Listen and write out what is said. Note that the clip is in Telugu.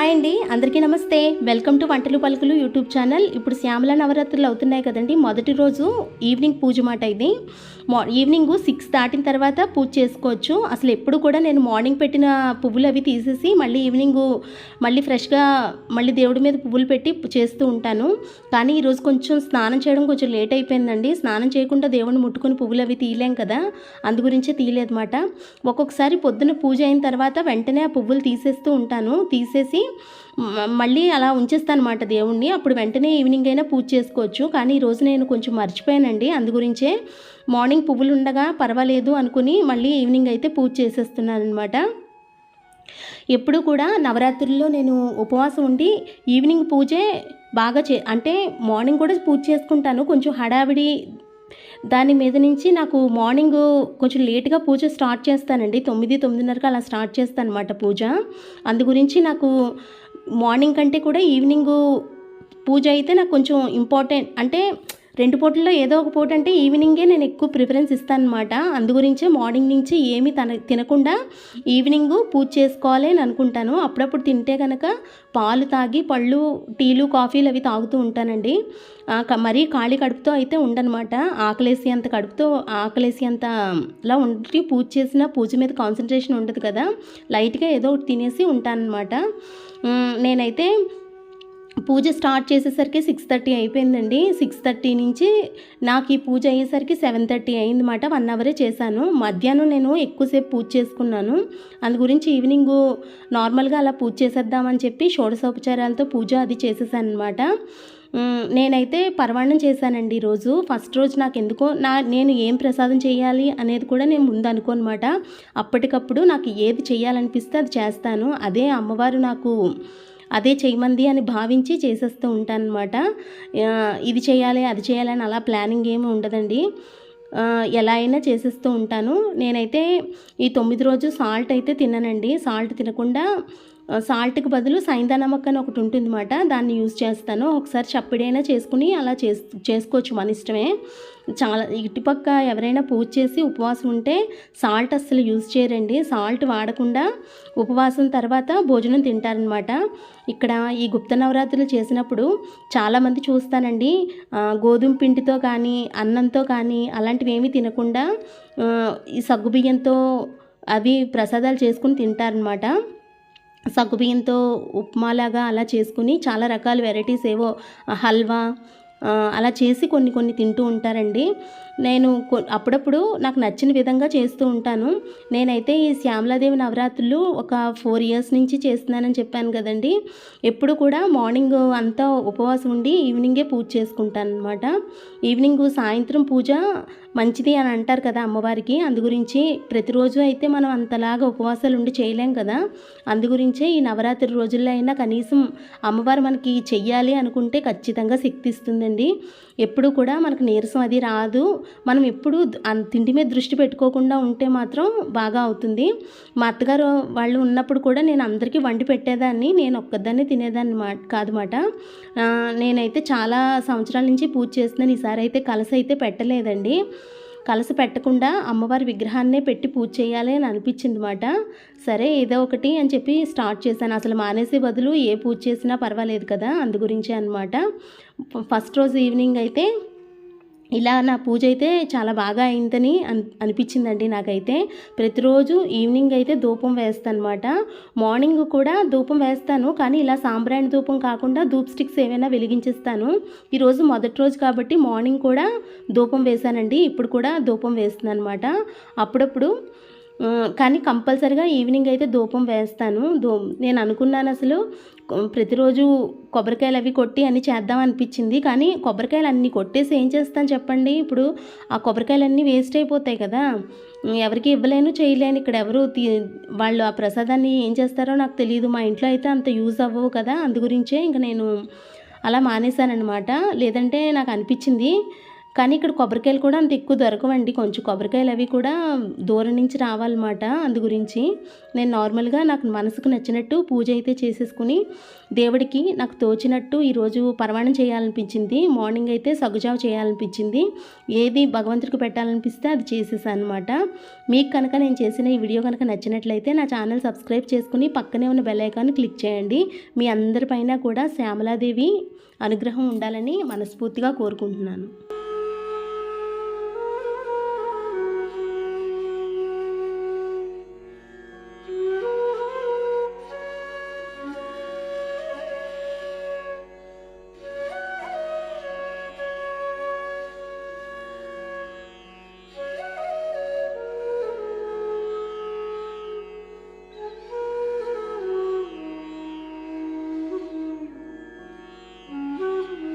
హాయ్ అండి అందరికీ నమస్తే. వెల్కమ్ టు వంటలు పలుకులు యూట్యూబ్ ఛానల్. ఇప్పుడు శ్యామల నవరాత్రులు అవుతున్నాయి కదండి మొదటి రోజు ఈవినింగ్ పూజ మాట ఇది. మా ఈవినింగ్ సిక్స్ దాటిన తర్వాత పూజ చేసుకోవచ్చు. అసలు ఎప్పుడు కూడా నేను మార్నింగ్ పెట్టిన పువ్వులు అవి తీసేసి మళ్ళీ ఈవినింగ్ మళ్ళీ ఫ్రెష్గా మళ్ళీ దేవుడి మీద పువ్వులు పెట్టి చేస్తూ ఉంటాను. కానీ ఈరోజు కొంచెం స్నానం చేయడం కొంచెం లేట్ అయిపోయిందండి. స్నానం చేయకుండా దేవుడిని ముట్టుకుని పువ్వులు అవి తీయలేం కదా అందు గురించే తీయలేదన్నమాట. ఒక్కొక్కసారి పొద్దున పూజ అయిన తర్వాత వెంటనే ఆ పువ్వులు తీసేస్తూ ఉంటాను. తీసేసి మళ్ళీ అలా ఉంచేస్తానమాట దేవుణ్ణి. అప్పుడు వెంటనే ఈవినింగ్ అయినా పూజ చేసుకోవచ్చు. కానీ ఈరోజు నేను కొంచెం మర్చిపోయానండి. అందు గురించే మార్నింగ్ పువ్వులు ఉండగా పర్వాలేదు అనుకుని మళ్ళీ ఈవినింగ్ అయితే పూజ చేసేస్తున్నాను అనమాట ఎప్పుడు కూడా నవరాత్రుల్లో నేను ఉపవాసం ఉండి ఈవినింగ్ పూజే బాగా చే అంటే మార్నింగ్ కూడా పూజ చేసుకుంటాను. కొంచెం హడావిడి దాని మీద నుంచి నాకు మార్నింగ్ కొంచెం లేట్గా పూజ స్టార్ట్ చేస్తానండి. తొమ్మిది తొమ్మిదిన్నరకు అలా స్టార్ట్ చేస్తాను అనమాట పూజ. అందు గురించి నాకు మార్నింగ్ కంటే కూడా ఈవినింగ్ పూజ అయితే నాకు కొంచెం ఇంపార్టెంట్. అంటే రెండు పూటల్లో ఏదో ఒక పూట అంటే ఈవినింగే నేను ఎక్కువ ప్రిఫరెన్స్ ఇస్తాను అనమాట అందు గురించే మార్నింగ్ నుంచి ఏమీ తన తినకుండా ఈవినింగ్ పూజ చేసుకోవాలి అని అనుకుంటాను. అప్పుడప్పుడు తింటే కనుక పాలు తాగి పళ్ళు టీలు కాఫీలు అవి తాగుతూ ఉంటానండి. మరీ ఖాళీ కడుపుతో అయితే ఉండనమాట. ఆకలేసి అంత కడుపుతో ఆకలేసి అంతలా ఉండి పూజ చేసిన పూజ మీద కాన్సన్ట్రేషన్ ఉండదు కదా. లైట్గా ఏదో ఒకటి తినేసి ఉంటానన్నమాట. నేనైతే పూజ స్టార్ట్ చేసేసరికి సిక్స్ థర్టీ అయిపోయిందండి. సిక్స్ థర్టీ నుంచి నాకు ఈ పూజ అయ్యేసరికి సెవెన్ థర్టీ అయిందన్నమాట. వన్ అవరే చేశాను. మధ్యాహ్నం నేను ఎక్కువసేపు పూజ చేసుకున్నాను. అందు గురించి ఈవినింగ్ నార్మల్గా అలా పూజ చేసేద్దామని చెప్పి షోడశోపచారాలతో పూజ అది చేసేసాను అనమాట నేనైతే పర్వాణం చేశానండి ఈరోజు. ఫస్ట్ రోజు నాకు ఎందుకో నా నేను ఏం ప్రసాదం చేయాలి అనేది కూడా నేను ముందు అనుకోనమాట అప్పటికప్పుడు నాకు ఏది చేయాలనిపిస్తే అది చేస్తాను. అదే అమ్మవారు నాకు అదే చేయమంది అని భావించి చేసేస్తూ ఉంటాను అనమాట ఇది చేయాలి అది చేయాలి అని అలా ప్లానింగ్ ఏమి ఉండదండి. ఎలా అయినా చేసేస్తూ ఉంటాను. నేనైతే ఈ తొమ్మిది రోజు సాల్ట్ అయితే తిననండి. సాల్ట్ తినకుండా సాల్ట్కి బదులు సైందా నమక్ అని ఒకటి ఉంటుంది అనమాట దాన్ని యూజ్ చేస్తాను. ఒకసారి చప్పిడైనా చేసుకుని అలా చేస్ చేసుకోవచ్చు మన ఇష్టమే. చాలా ఇటుపక్క ఎవరైనా పూజ చేసి ఉపవాసం ఉంటే సాల్ట్ అస్సలు యూజ్ చేయరండి. సాల్ట్ వాడకుండా ఉపవాసం తర్వాత భోజనం తింటారనమాట ఇక్కడ ఈ గుప్త నవరాత్రులు చేసినప్పుడు చాలామంది చూస్తానండి. గోధుమ పిండితో కానీ అన్నంతో కానీ అలాంటివి ఏమీ తినకుండా ఈ సగ్గుబియ్యంతో అవి ప్రసాదాలు చేసుకుని తింటారనమాట సగ్గుబియ్యంతో ఉప్మాలాగా అలా చేసుకుని చాలా రకాల వెరైటీస్ ఏవో హల్వా అలా చేసి కొన్ని కొన్ని తింటూ ఉంటారండి. నేను కొ- అప్పుడప్పుడు నాకు నచ్చిన విధంగా చేస్తూ ఉంటాను. నేనైతే ఈ శ్యామలాదేవి నవరాత్రులు ఒక ఫోర్ ఇయర్స్ నుంచి చేస్తున్నానని చెప్పాను కదండి. ఎప్పుడు కూడా మార్నింగ్ అంతా ఉపవాసం ఉండి ఈవినింగే పూజ చేసుకుంటాను అనమాట ఈవినింగ్ సాయంత్రం పూజ మంచిది అని అంటారు కదా అమ్మవారికి. అందు గురించి ప్రతిరోజు అయితే మనం అంతలాగా ఉపవాసాలు ఉండి చేయలేం కదా. అందు గురించే ఈ నవరాత్రి రోజుల్లో అయినా కనీసం అమ్మవారు మనకి చెయ్యాలి అనుకుంటే ఖచ్చితంగా శక్తి అండి. ఎప్పుడు కూడా మనకు నీరసం అది రాదు. మనం ఎప్పుడు అన్- తిండి మీద దృష్టి పెట్టుకోకుండా ఉంటే మాత్రం బాగా అవుతుంది. మా అత్తగారు వాళ్ళు ఉన్నప్పుడు కూడా నేను అందరికీ వండి పెట్టేదాన్ని. నేను ఒక్కదాన్ని తినేదాన్ని మా కాదన్నమాట నేనైతే చాలా సంవత్సరాల నుంచి పూజ చేస్తున్నాను. ఈసారి అయితే కలస అయితే పెట్టలేదండి. కలసి పెట్టకుండా అమ్మవారి విగ్రహాన్నే పెట్టి పూజ చేయాలి అని అనిపించింది అనమాట సరే ఏదో ఒకటి అని చెప్పి స్టార్ట్ చేశాను. అసలు మానేసే బదులు ఏ పూజ చేసినా పర్వాలేదు కదా అందు గురించే అనమాట ఫస్ట్ రోజు ఈవినింగ్ అయితే ఇలా నా పూజ అయితే చాలా బాగా అయిందని అన్ అనిపించిందండి నాకైతే. ప్రతిరోజు ఈవినింగ్ అయితే ధూపం వేస్తాను అనమాట మార్నింగ్ కూడా ధూపం వేస్తాను కానీ ఇలా సాంబ్రాణి ధూపం కాకుండా ధూప్ స్టిక్స్ ఏమైనా వెలిగించేస్తాను. ఈరోజు మొదటి రోజు కాబట్టి మార్నింగ్ కూడా ధూపం వేశానండి. ఇప్పుడు కూడా ధూపం వేస్తున్నాను అనమాట అప్పుడప్పుడు కానీ కంపల్సరిగా ఈవినింగ్ అయితే ధూపం వేస్తాను. ధూ నేను అనుకున్నాను అసలు ప్రతిరోజు కొబ్బరికాయలు అవి కొట్టి అన్నీ చేద్దాం అనిపించింది. కానీ కొబ్బరికాయలు అన్నీ కొట్టేసి ఏం చేస్తాను చెప్పండి? ఇప్పుడు ఆ కొబ్బరికాయలు అన్నీ వేస్ట్ అయిపోతాయి కదా. ఎవరికి ఇవ్వలేను చేయలేను. ఇక్కడ ఎవరు తీ వాళ్ళు ఆ ప్రసాదాన్ని ఏం చేస్తారో నాకు తెలియదు మా ఇంట్లో అయితే అంత యూజ్ అవ్వవు కదా. అందు గురించే ఇంకా నేను అలా మానేశానమాట లేదంటే నాకు అనిపించింది కానీ ఇక్కడ కొబ్బరికాయలు కూడా అంత ఎక్కువ దొరకవండి. కొంచెం కొబ్బరికాయలు అవి కూడా దూరం నుంచి రావాలన్నమాట అందు గురించి. నేను నార్మల్గా నాకు మనసుకు నచ్చినట్టు పూజ అయితే చేసేసుకుని దేవుడికి నాకు తోచినట్టు ఈరోజు పరమాణం చేయాలనిపించింది. మార్నింగ్ అయితే సగుజావ చేయాలనిపించింది. ఏది భగవంతుడికి పెట్టాలనిపిస్తే అది చేసేసాను అనమాట మీకు కనుక నేను చేసిన ఈ వీడియో కనుక నచ్చినట్లయితే నా ఛానల్ సబ్స్క్రైబ్ చేసుకుని పక్కనే ఉన్న బెల్ ఐకాన్ క్లిక్ చేయండి. మీ అందరిపైన కూడా శ్యామలాదేవి అనుగ్రహం ఉండాలని మనస్ఫూర్తిగా కోరుకుంటున్నాను.